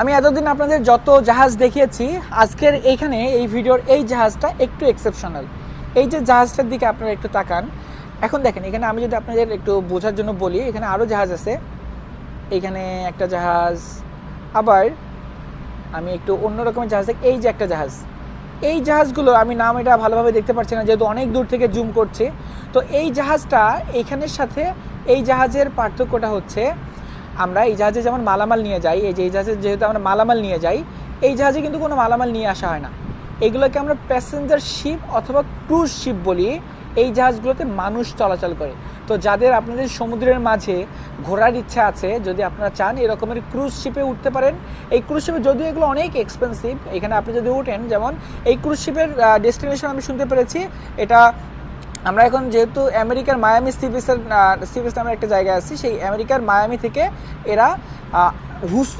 আমি এতদিন আপনাদের যত জাহাজ দেখিয়েছি, আজকের এইখানে এই ভিডিওর এই জাহাজটা একটু এক্সেপশনাল এই যে জাহাজটার দিকে আপনারা একটু তাকান, এখন দেখেন, এখানে আমি যদি আপনাদের একটু বোঝার জন্য বলি, এখানে আরও জাহাজ আছে। এইখানে একটা জাহাজ, আবার আমি একটু অন্য রকমের জাহাজ দেখ, এই যে একটা জাহাজ। এই জাহাজগুলো, আমি নাম এটা ভালোভাবে দেখতে পাচ্ছি না, যেহেতু অনেক দূর থেকে জুম করছে। তো এই জাহাজটা এইখানের সাথে, এই জাহাজের পার্থক্যটা হচ্ছে আমরা এই জাহাজে যেমন মালামাল নিয়ে যাই, এই যে এই জাহাজে যেহেতু আমরা মালামাল নিয়ে যাই, এই জাহাজে কিন্তু কোনো মালামাল নিয়ে আসা হয় না। এগুলোকে আমরা প্যাসেঞ্জার শিপ অথবা ক্রুজ শিপ বলি। এই জাহাজগুলোতে মানুষ চলাচল করে। তো যাদের আপনাদের সমুদ্রের মাঝে ঘোরার ইচ্ছা আছে, যদি আপনারা চান এরকমের ক্রুজ শিপে উঠতে পারেন। এই ক্রুজ শিপে যদিও এগুলো অনেক এক্সপেন্সিভ এখানে আপনি যদি উঠেন, যেমন এই ক্রুজ শিপের ডেস্টিনেশন আমি শুনতে পেরেছি। এটা আমরা এখন যেহেতু আমেরিকার মায়ামি সিবিসের সিবিস নামের একটা জায়গায় আছি, সেই আমেরিকার মায়ামি থেকে এরা হুস